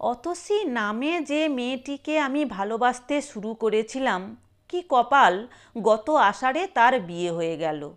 অতসী নামে যে মেয়েটিকে আমি ভালোবাসতে শুরু করেছিলাম, কি কপাল! গত আষাঢ়ে তার বিয়ে হয়ে গেল।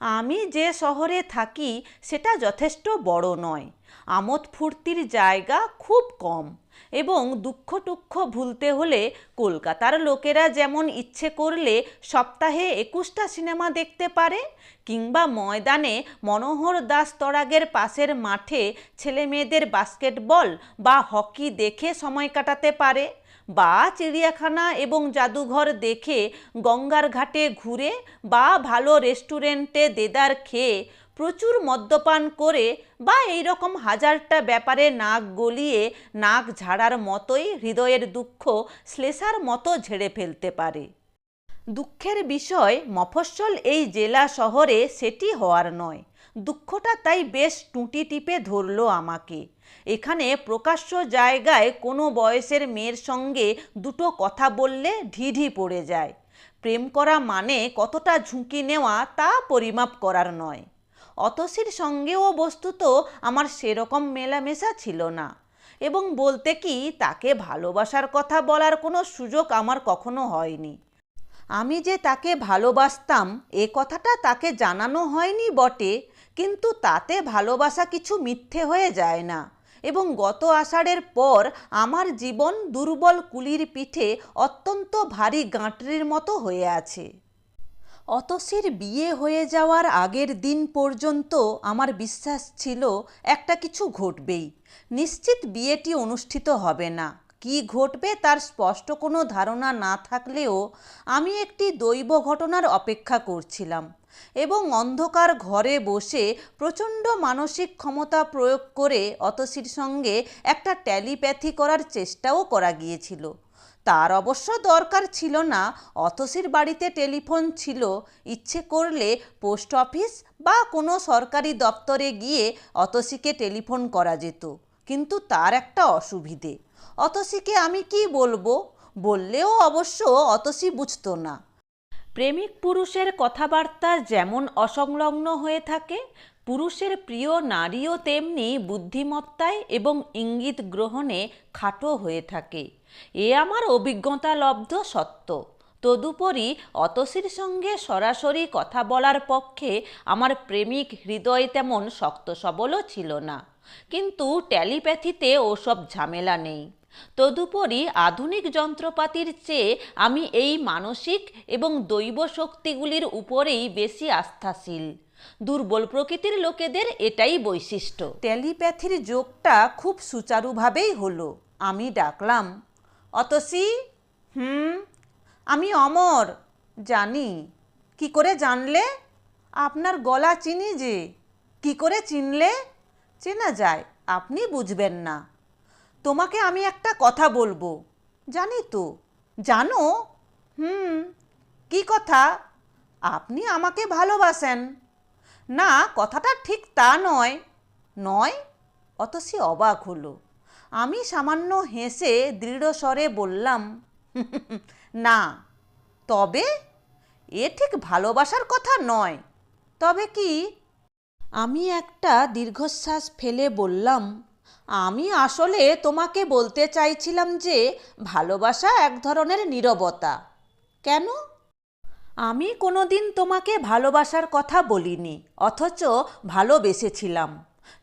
আমি যে শহরে থাকি, সেটা যথেষ্ট বড় নয়। আমোদ ফুর্তির জায়গা খুব কম। এবং দুঃখ টুক্ষ ভুলতে হলে কলকাতার লোকেরা যেমন ইচ্ছে করলে সপ্তাহে একুশটা সিনেমা দেখতে পারে, কিংবা ময়দানে মনোহর দাস তরাগের পাশের মাঠে ছেলে মেয়েদের বাস্কেটবল বা হকি দেখে সময় কাটাতে পারে, বা চিড়িয়াখানা এবং জাদুঘর দেখে গঙ্গার ঘাটে ঘুরে বা ভালো রেস্টুরেন্টে দেদার খেয়ে প্রচুর মদ্যপান করে বা এই রকম হাজারটা ব্যাপারে নাক গলিয়ে নাক ঝাড়ার মতোই হৃদয়ের দুঃখ শ্লেষার মতো ঝেড়ে ফেলতে পারে। দুঃখের বিষয় মফস্বল এই জেলা শহরে সেটি হওয়ার নয়। দুঃখটা তাই বেশ টুঁটি টিপে ধরলো আমাকে। এখানে প্রকাশ্য জায়গায় কোনো বয়সের মেয়ের সঙ্গে দুটো কথা বললে ঢিঢি পড়ে যায়। প্রেম করা মানে কতটা ঝুঁকি নেওয়া তা পরিমাপ করার নয়। অতসীর সঙ্গেও বস্তুত আমার সেরকম মেলামেশা ছিল না। এবং বলতে কি, তাকে ভালোবাসার কথা বলার কোনো সুযোগ আমার কখনো হয়নি। আমি যে তাকে ভালোবাসতাম, এ কথাটা তাকে জানানো হয়নি বটে, কিন্তু তাতে ভালোবাসা কিছু মিথ্যে হয়ে যায় না। এবং গত আষাঢ়ের পর আমার জীবন দুর্বল কুলির পিঠে অত্যন্ত ভারী গাঁটরির মতো হয়ে আছে। অতসীর বিয়ে হয়ে যাওয়ার আগের দিন পর্যন্ত আমার বিশ্বাস ছিল একটা কিছু ঘটবেই। নিশ্চিত বিয়েটি অনুষ্ঠিত হবে না। কি ঘটবে তার স্পষ্ট কোনো ধারণা না থাকলেও আমি একটি দৈব ঘটনার অপেক্ষা করছিলাম এবং অন্ধকার ঘরে বসে প্রচণ্ড মানসিক ক্ষমতা প্রয়োগ করে অতসীর সঙ্গে একটা ট্যালিপ্যাথি করার চেষ্টাও করা গিয়েছিল। তার অবশ্য দরকার ছিল না, অতসীর বাড়িতে টেলিফোন ছিল। ইচ্ছে করলে পোস্ট অফিস বা কোনো সরকারি দপ্তরে গিয়ে অতসীকে টেলিফোন করা যেত, কিন্তু তার একটা অসুবিধে। অতসীকে আমি কি বলব? বললেও অবশ্য অতসী বুঝতো না। প্রেমিক পুরুষের কথাবার্তা যেমন অসংলগ্ন হয়ে থাকে, পুরুষের প্রিয় নারীও তেমনি বুদ্ধিমত্তায় এবং ইঙ্গিত গ্রহণে খাটো হয়ে থাকে। এ আমার অভিজ্ঞতা লব্ধ সত্য। তদুপরি অতসীর সঙ্গে সরাসরি কথা বলার পক্ষে আমার প্রেমিক হৃদয় তেমন শক্ত সবলও ছিল না। কিন্তু ট্যালিপ্যাথিতে ওসব ঝামেলা নেই। তদুপরি আধুনিক যন্ত্রপাতির চেয়ে আমি এই মানসিক এবং দৈব শক্তিগুলির উপরেই বেশি আস্থাশীল। দুর্বল প্রকৃতির লোকেদের এটাই বৈশিষ্ট্য। টেলিপ্যাথির যোগটা খুব সুচারুভাবেই হলো। আমি ডাকলাম অতসী, হুম, আমি অমর, জানি। কি করে জানলে? আপনার গলা চিনি যে। কি করে চিনলে? চেনা যায়, আপনি বুঝবেন না। তোমাকে আমি একটা কথা বলব, জানি তো। জানো? হুম, কি কথা? আপনি আমাকে ভালোবাসেন। না, কথাটা ঠিক তা নয়। নয়, অতসী অবাক হলো। আমি সামান্য হেসে দৃঢ় স্বরে বললাম না, তবে এ ঠিক ভালোবাসার কথা নয়। তবে কি? আমি একটা দীর্ঘশ্বাস ফেলে বললাম, আমি আসলে তোমাকে বলতে চাইছিলাম যে ভালোবাসা এক ধরনের নীরবতা। কেন? আমি কোনোদিন তোমাকে ভালোবাসার কথা বলিনি, অথচ ভালোবেসেছিলাম।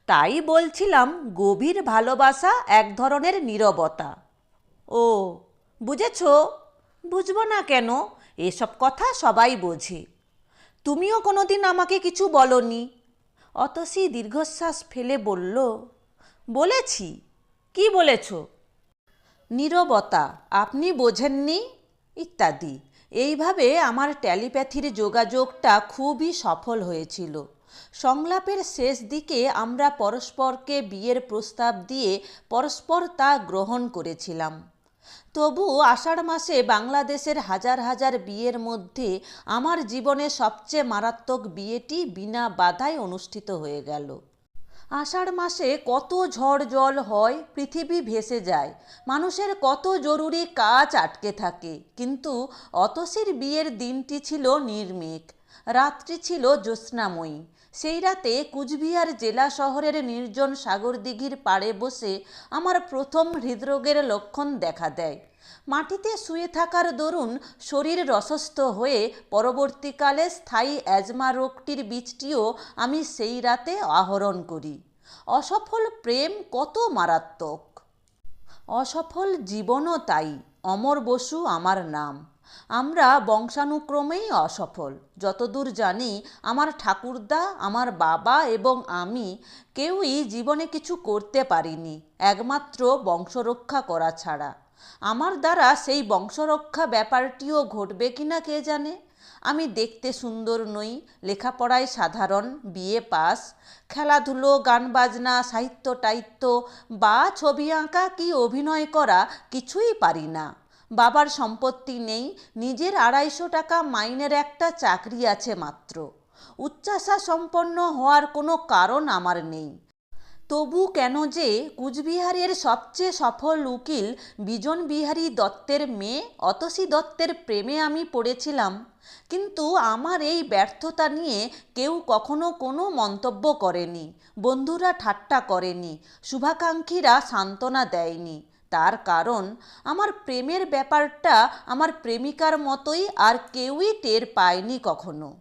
তাই বলছিলাম গভীর ভালোবাসা এক ধরনের নীরবতা। ও, বুঝেছ? বুঝব না কেন? এসব কথা সবাই বোঝে। তুমিও কোনোদিন আমাকে কিছু বলনি। অতসী দীর্ঘশ্বাস ফেলে বলল, বলেছি, কি বলেছ? নীরবতা, আপনি বোঝেননি? ইত্যাদি। এইভাবে আমার ট্যালিপ্যাথির যোগাযোগটা খুবই সফল হয়েছিল। সংলাপের শেষ দিকে আমরা পরস্পরকে বিয়ের প্রস্তাব দিয়ে পরস্পর তা গ্রহণ করেছিলাম। তবু আষাঢ় মাসে বাংলাদেশের হাজার হাজার বিয়ের মধ্যে আমার জীবনে সবচেয়ে মারাত্মক বিয়েটি বিনা বাধায় অনুষ্ঠিত হয়ে গেল। আষাঢ় মাসে কত ঝড় জল হয়, পৃথিবী ভেসে যায়, মানুষের কত জরুরি কাজ আটকে থাকে, কিন্তু অতসীর বিয়ের দিনটি ছিল নির্মেক। রাত্রি ছিল জ্যোৎস্নাময়ী। সেই রাতে কুচবিহার জেলা শহরের নির্জন সাগর দিঘির পাড়ে বসে আমার প্রথম হৃদরোগের লক্ষণ দেখা দেয়। মাটিতে শুয়ে থাকার দরুন শরীর রসস্থ হয়ে পরবর্তীকালে স্থায়ী অ্যাজমা রোগটির বীজটিও আমি সেই রাতে আহরণ করি। অসফল প্রেম কত মারাত্মক। অসফল জীবনও তাই, অমর বসু আমার নাম। আমরা বংশানুক্রমেই অসফল। যতদূর জানি, আমার ঠাকুরদা, আমার বাবা এবং আমি কেউই জীবনে কিছু করতে পারিনি, একমাত্র বংশরক্ষা করা ছাড়া। আমার দ্বারা সেই বংশরক্ষা ব্যাপারটিও ঘটবে কিনা কে জানে? আমি দেখতে সুন্দর নই, লেখাপড়ায় সাধারণ, বিএ পাস, খেলাধুলো গান বাজনা সাহিত্য টাইত্য বা ছবি আঁকা কি অভিনয় করা কিছুই পারি না। বাবার সম্পত্তি নেই, নিজের আড়াইশো টাকা মাইনের একটা চাকরি আছে মাত্র। উচ্চাশা সম্পন্ন হওয়ার কোনো কারণ আমার নেই। তবু কেন যে কুচবিহারের সবচেয়ে সফল উকিল বিজন বিহারী দত্তের মেয়ে, অতসী দত্তের প্রেমে আমি পড়েছিলাম। কিন্তু আমার এই ব্যর্থতা নিয়ে কেউ কখনো কোনো মন্তব্য করেনি, বন্ধুরা ঠাট্টা করেনি, শুভাকাঙ্ক্ষীরা সান্ত্বনা দেয়নি। তার কারণ, আমার প্রেমের ব্যাপারটা আমার প্রেমিকার মতোই আর কেউই টের পায়নি কখনো।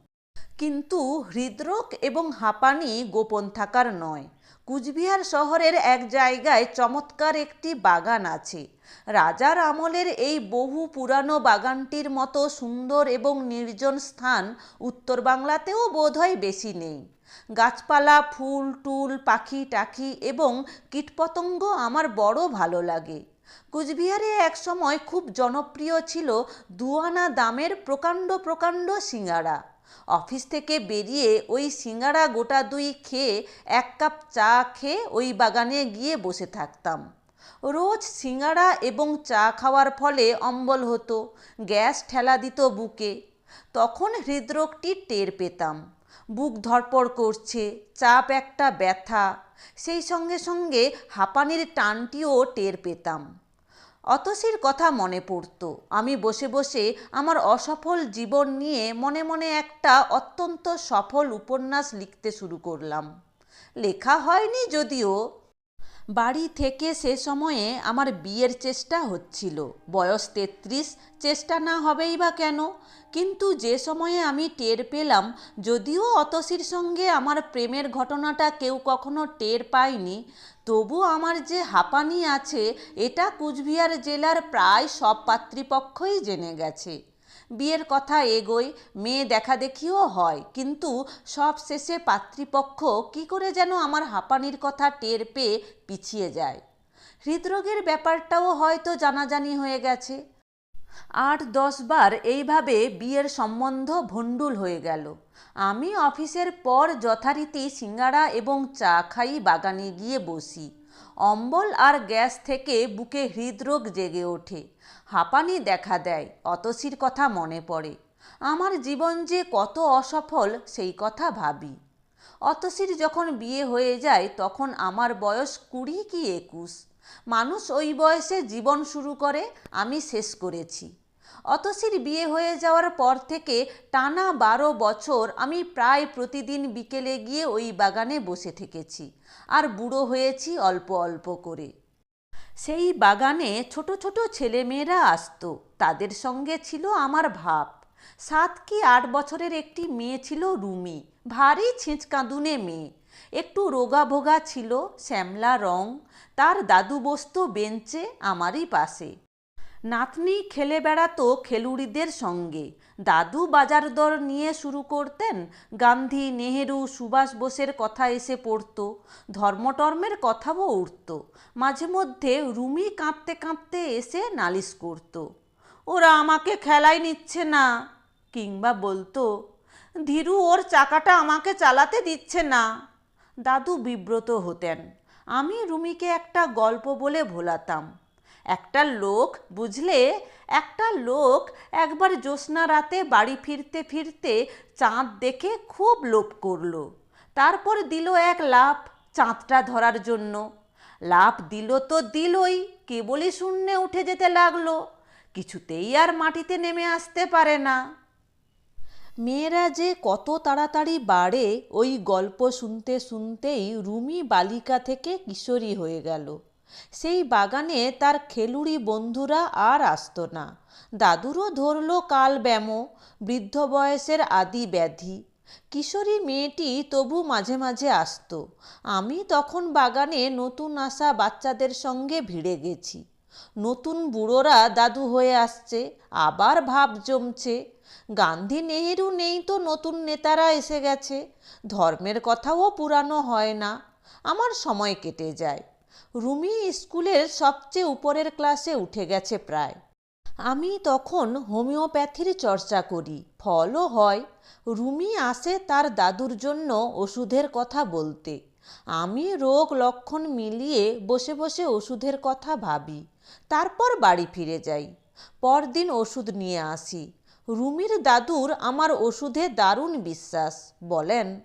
কিন্তু হৃদরোগ এবং হাঁপানি গোপন থাকার নয়। কুচবিহার শহরের এক জায়গায় চমৎকার একটি বাগান আছে। রাজার আমলের এই বহু পুরানো বাগানটির মতো সুন্দর এবং নির্জন স্থান উত্তর বাংলাতেও বোধহয় বেশি নেই। গাছপালা, ফুল, টুল, পাখি, টাখি এবং কীটপতঙ্গ আমার বড় ভালো লাগে। কুচবিহারে এক সময় খুব জনপ্রিয় ছিল দুয়ানা দামের প্রকাণ্ড প্রকাণ্ড সিঙ্গাড়া অফিস থেকে বেরিয়ে ওই সিঙ্গাড়া গোটা দুই খেয়ে এক কাপ চা খেয়ে ওই বাগানে গিয়ে বসে থাকতাম। রোজ সিঙ্গাড়া এবং চা খাওয়ার ফলে অম্বল হতো, গ্যাস ঠেলা দিত বুকে। তখন হৃদরোগটি টের পেতাম। বুক ধরপড় করছে, চাপ একটা ব্যথা। সেই সঙ্গে সঙ্গে হাঁপানির টানটিও টের পেতাম। অতসীর কথা মনে পড়ত। আমি বসে বসে আমার অসফল জীবন নিয়ে মনে মনে একটা অত্যন্ত সফল উপন্যাস লিখতে শুরু করলাম। লেখা হয়নি যদিও। বাড়ি থেকে সে সময়ে আমার বিয়ের চেষ্টা হচ্ছিল। বয়স তেত্রিশ, চেষ্টা না হবেই বা কেন? কিন্তু যে সময়ে আমি টের পেলাম, যদিও অতসীর সঙ্গে আমার প্রেমের ঘটনাটা কেউ কখনো টের পায়নি, তবু আমার যে হাঁপানি আছে, এটা কুচবিহার জেলার প্রায় সব পাত্রীপক্ষই জেনে গেছে। বিয়ের কথা এগোয়, মেয়ে দেখা দেখিও হয়। কিন্তু সব শেষে পাত্রীপক্ষ কি করে যেন আমার হাঁপানির কথা টের পেয়ে পিছিয়ে যায়। হৃদরোগের ব্যাপারটাও হয়তো জানাজানি হয়ে গেছে। আট দশ বার এইভাবে বিয়ের সম্বন্ধ ভণ্ডুল হয়ে গেল। আমি অফিসের পর যথারীতি সিঙ্গাড়া এবং চা খাই বাগানে গিয়ে বসি। অম্বল আর গ্যাস থেকে বুকে হৃদরোগ জেগে ওঠে। হাঁপানি দেখা দেয়, অতসীর কথা মনে পড়ে। আমার জীবন যে কত অসফল, সেই কথা ভাবি। অতসীর যখন বিয়ে হয়ে যায়, তখন আমার বয়স কুড়ি কি একুশ। মানুষ ওই বয়সে জীবন শুরু করে, আমি শেষ করেছি। অতসীর বিয়ে হয়ে যাওয়ার পর থেকে টানা বারো বছর আমি প্রায় প্রতিদিন বিকেলে গিয়ে ওই বাগানে বসে থেকেছি। আর বুড়ো হয়েছি অল্প অল্প করে। সেই বাগানে ছোট ছোট ছেলেমেয়েরা আসতো। তাদের সঙ্গে ছিল আমার ভাব। সাত কি আট বছরের একটি মেয়ে ছিল রুমি। ভারী ছিঁচকাঁদুনে মেয়ে। একটু রোগা ভোগা ছিল, শ্যামলা রং। তার দাদু বসতো বেঞ্চে আমারই পাশে। নাতনি খেলে বেড়াতো খেলুড়িদের সঙ্গে। দাদু বাজার দর নিয়ে শুরু করতেন। গান্ধী, নেহেরু, সুভাষ বোসের কথা এসে পড়ত। ধর্মটর্মের কথাও উঠত। মাঝে মধ্যে রুমি কাঁদতে কাঁদতে এসে নালিশ করত। ওরা আমাকে খেলায় নিচ্ছে না। কিংবা বলতো, ধীরু ওর চাকাটা আমাকে চালাতে দিচ্ছে না। দাদু বিব্রত হতেন। আমি রুমিকে একটা গল্প বলে ভোলাতাম। একটা লোক বুঝলে, একটা লোক একবার জ্যোৎস্না রাতে বাড়ি ফিরতে ফিরতে চাঁদ দেখে খুব লোভ করল। তারপর দিল এক লাফ চাঁদটা ধরার জন্য। লাফ দিল তো দিলই, কেবলই শূন্যে উঠে যেতে লাগল। কিছুতেই আর মাটিতে নেমে আসতে পারে না। মেয়েরা যে কত তাড়াতাড়ি বাড়ে, ওই গল্প শুনতে শুনতেই রুমি বালিকা থেকে কিশোরী হয়ে গেল। সেই বাগানে তার খেলুড়ি বন্ধুরা আর আসতো না। দাদুরও ধরল কাল ব্যামো, বৃদ্ধ বয়সের আদি ব্যাধি। কিশোরী মেয়েটি তবু মাঝে মাঝে আসতো। আমি তখন বাগানে নতুন আসা বাচ্চাদের সঙ্গে ভিড়ে গেছি। নতুন বুড়োরা দাদু হয়ে আসছে, আবার ভাব জমছে। গান্ধী নেহেরু নেই তো নতুন নেতারা এসে গেছে। ধর্মের কথাও পুরানো হয় না। আমার সময় কেটে যায়। রুমি স্কুলের সবচেয়ে উপরের ক্লাসে উঠে গেছে প্রায়। আমি তখন হোমিওপ্যাথির চর্চা করি, ফলও হয়। রুমি আসে তার দাদুর জন্য ওষুধের কথা বলতে। আমি রোগ লক্ষণ মিলিয়ে বসে বসে ওষুধের কথা ভাবি, তারপর বাড়ি ফিরে যাই। পরদিন ওষুধ নিয়ে আসি। রুমির দাদুর আমার ওষুধে দারুণ বিশ্বাস, বলেন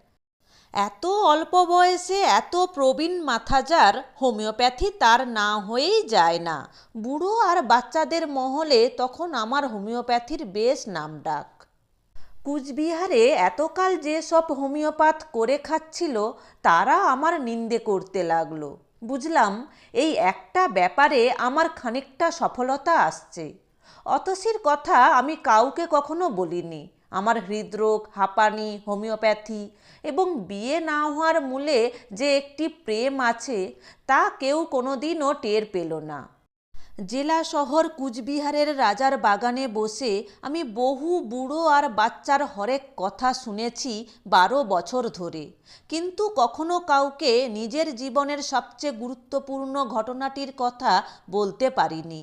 এত অল্প বয়সে এত প্রবীণ মাথাজার হোমিওপ্যাথি তার না হয়েই যায় না। বুড়ো আর বাচ্চাদের মহলে তখন আমার হোমিওপ্যাথির বেশ নাম ডাক কুচবিহারে এতকাল যে সব হোমিওপ্যাথ করে খাচ্ছিল, তারা আমার নিন্দে করতে লাগল। বুঝলাম, এই একটা ব্যাপারে আমার খানিকটা সফলতা আসছে। অতসীর কথা আমি কাউকে কখনো বলিনি। আমার হৃদরোগ, হাঁপানি, হোমিওপ্যাথি এবং বিয়ে না হওয়ার মূলে যে একটি প্রেম আছে, তা কেউ কোনোদিনও টের পেল না। জেলা শহর কুচবিহারের রাজার বাগানে বসে আমি বহু বুড়ো আর বাচ্চার হরেক কথা শুনেছি বারো বছর ধরে। কিন্তু কখনো কাউকে নিজের জীবনের সবচেয়ে গুরুত্বপূর্ণ ঘটনাটির কথা বলতে পারিনি।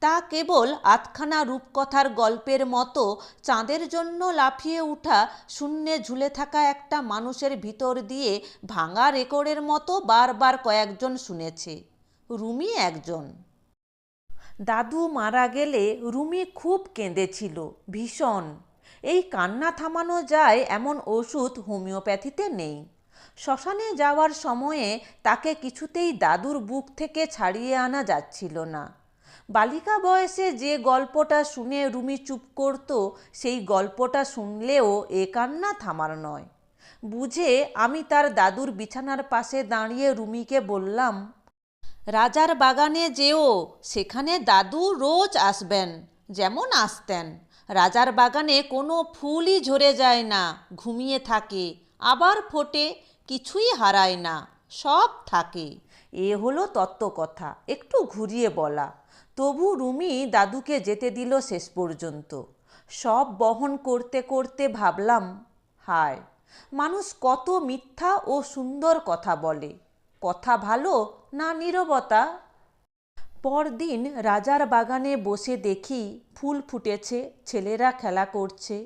তা কেবল আতখানা রূপকথার গল্পের মতো চাঁদের জন্য লাফিয়ে উঠা শূন্যে ঝুলে থাকা একটা মানুষের ভিতর দিয়ে ভাঙা রেকর্ডের মতো বারবার কয়েকজন শুনেছে। রুমি একজন। দাদু মারা গেলে রুমি খুব কেঁদেছিল, ভীষণ। এই কান্না থামানো যায় এমন ওষুধ হোমিওপ্যাথিতে নেই। শ্মশানে যাওয়ার সময়ে তাকে কিছুতেই দাদুর বুক থেকে ছাড়িয়ে আনা যাচ্ছিল না। বালিকা বয়সে যে গল্পটা শুনে রুমি চুপ করত, সেই গল্পটা শুনলেও এ কান্না থামার নয়। বুঝে আমি তার দাদুর বিছানার পাশে দাঁড়িয়ে রুমিকে বললাম, রাজার বাগানে যেও, সেখানে দাদু রোজ আসবেন, যেমন আসতেন। রাজার বাগানে কোনো ফুলই ঝরে যায় না, ঘুমিয়ে থাকে, আবার ফোটে, কিছুই হারায় না, সব থাকে। এ হলো তত্ত্বকথা একটু ঘুরিয়ে বলা। তবু রুমি দাদুকে যেতে দিল শেষ পর্যন্ত। সব বহন করতে করতে ভাবলাম, হায়, মানুষ কত মিথ্যা ও সুন্দর কথা বলে। কথা ভালো না নীরবতা? পরদিন রাজার বাগানে বসে দেখি ফুল ফুটেছে, ছেলেরা খেলা করছে,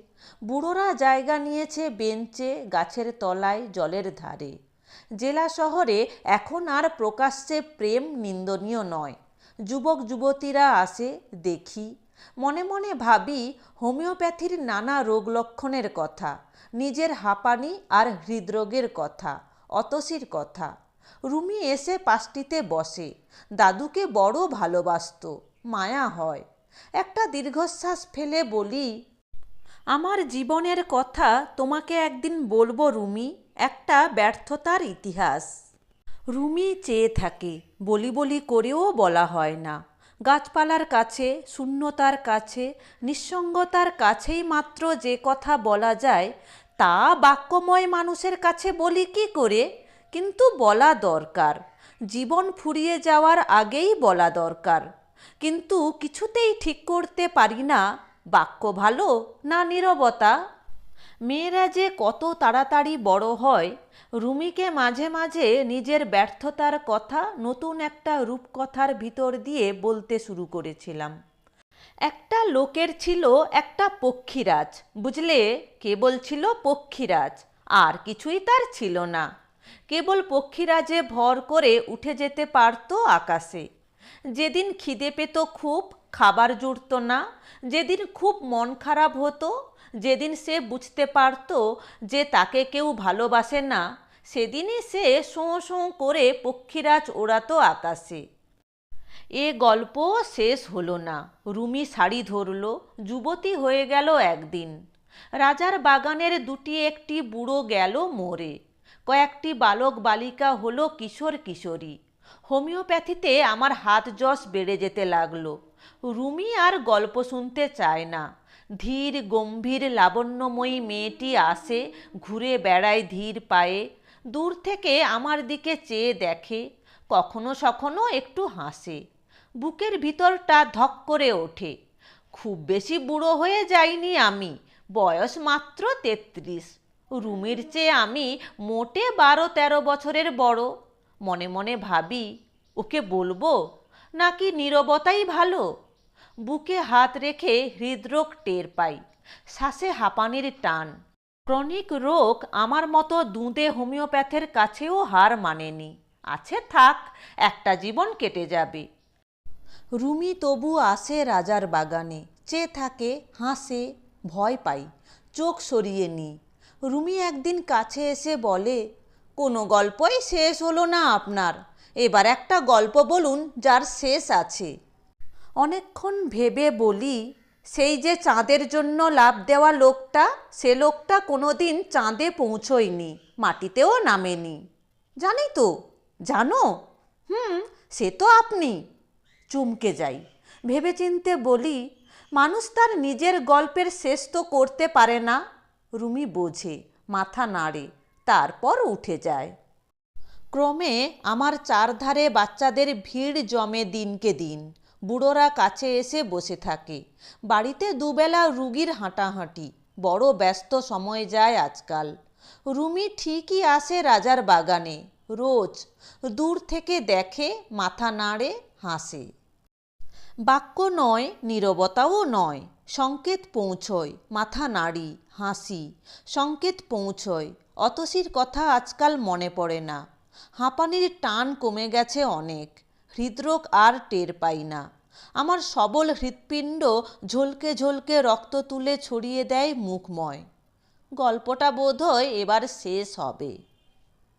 বুড়োরা জায়গা নিয়েছে বেঞ্চে, গাছের তলায়, জলের ধারে। জেলা শহরে এখন আর প্রকাশ্যে প্রেম নিন্দনীয় নয়। যুবক, যুবতীরা আসে, দেখি। মনে মনে ভাবি হোমিওপ্যাথির নানা রোগ লক্ষণের কথা, নিজের হাঁপানি আর হৃদরোগের কথা, অতসির কথা। রুমি এসে পাশটিতে বসে, দাদুকে বড় ভালোবাসত, মায়া হয়। একটা দীর্ঘশ্বাস ফেলে বলি, আমার জীবনের কথা তোমাকে একদিন বলব রুমি, একটা ব্যর্থতার ইতিহাস। রুমি চেয়ে থাকে বলি বলি করেও বলা হয় না। গাছপালার কাছে, শূন্যতার কাছে, নিঃসঙ্গতার কাছেই মাত্র যে কথা বলা যায়, তা বাক্যময় মানুষের কাছে বলি কি করে? কিন্তু বলা দরকার। জীবন ফুরিয়ে যাওয়ার আগেই বলা দরকার। কিন্তু কিছুতেই ঠিক করতে পারি না, বাক্য ভালো না নীরবতা। মেয়েরা যে কত তাড়াতাড়ি বড় হয়, রুমিকে মাঝে মাঝে নিজের ব্যর্থতার কথা নতুন একটা রূপকথার ভিতর দিয়ে বলতে শুরু করেছিলাম। একটা লোকের ছিল একটা পক্ষীরাজ, বুঝলে? কেবল ছিল পক্ষীরাজ, আর কিছুই তার ছিল না। কেবল পক্ষীরাজে ভর করে উঠে যেতে পারত আকাশে। যেদিন খিদে পেত খুব, খাবার জুটত না, যেদিন খুব মন খারাপ হতো যেদিন সে বুঝতে পারত যে তাকে কেউ ভালোবাসে না, সেদিনই সে শোঁ শোঁ করে পক্ষীরাজ ওড়াতো আকাশে। এ গল্প শেষ হলো না। রুমি শাড়ি ধরল, যুবতী হয়ে গেল একদিন। রাজার বাগানের দুটি একটি বুড়ো গেল মোরে কয়েকটি বালক বালিকা হলো কিশোর কিশোরী। হোমিওপ্যাথিতে আমার হাত যশ বেড়ে যেতে লাগল। রুমি আর গল্প শুনতে চায় না। ধীর গম্ভীর লাবণ্যময়ী মেয়েটি আসে, ঘুরে বেড়ায় ধীর পায়ে। দূর থেকে আমার দিকে চেয়ে দেখে, কখনো সখনো একটু হাসে। বুকের ভিতরটা ধক করে ওঠে। খুব বেশি বুড়ো হয়ে যাইনি আমি, বয়স মাত্র তেত্রিশ। রুমির চেয়ে আমি মোটে বারো তেরো বছরের বড়। মনে মনে ভাবি, ওকে বলব, নাকি নীরবতাই ভালো? বুকে হাত রেখে হৃদরোগ টের পাই। শ্বাসে হাঁপানির টান। ক্রনিক রোগ আমার মতো দুঁদে হোমিওপ্যাথের কাছেও হার মানেনি। আছে থাক, একটা জীবন কেটে যাবে। রুমি তবু আসে রাজার বাগানে। চেয়ে থাকে, হাসে, ভয় পাই। চোখ সরিয়ে নি রুমি একদিন কাছে এসে বলে, কোনো গল্পই শেষ হলো না আপনার। এবার একটা গল্প বলুন যার শেষ আছে। অনেকক্ষণ ভেবে বলি, সেই যে চাঁদের জন্য লাভ দেওয়া লোকটা, সে লোকটা কোনোদিন চাঁদে পৌঁছয়নি, মাটিতেও নামেনি। জানি তো। জানো? হুম, সে তো আপনি। চুমকে যাই। ভেবেচিন্তে বলি, মানুষ তার নিজের গল্পের শেষ তো করতে পারে না। রুমি বোঝে, মাথা নাড়ে, তারপর উঠে যায়। ক্রমে আমার চারধারে বাচ্চাদের ভিড় জমে দিনকে দিন। বুড়োরা কাছে এসে বসে থাকে। বাড়িতে দুবেলা রুগীর হাঁটাহাঁটি, বড় ব্যস্ত সময় যায় আজকাল। রুমি ঠিকই আসে রাজার বাগানে, রোজ দূর থেকে দেখে, মাথা নাড়ে, হাসে। বাক্য নয়, নীরবতাও নয়, সংকেত পৌঁছয়, মাথা নাড়ি, হাসি, সংকেত পৌঁছয়, অতসীর কথা আজকাল মনে পড়ে না। হাঁপানির টান কমে গেছে অনেক। হৃদরোগ আর টের পাই না। আমার সবল হৃৎপিণ্ড ঝলকে ঝলকে রক্ত তুলে ছড়িয়ে দেয় মুখময়। গল্পটা বোধহয় এবার শেষ হবে।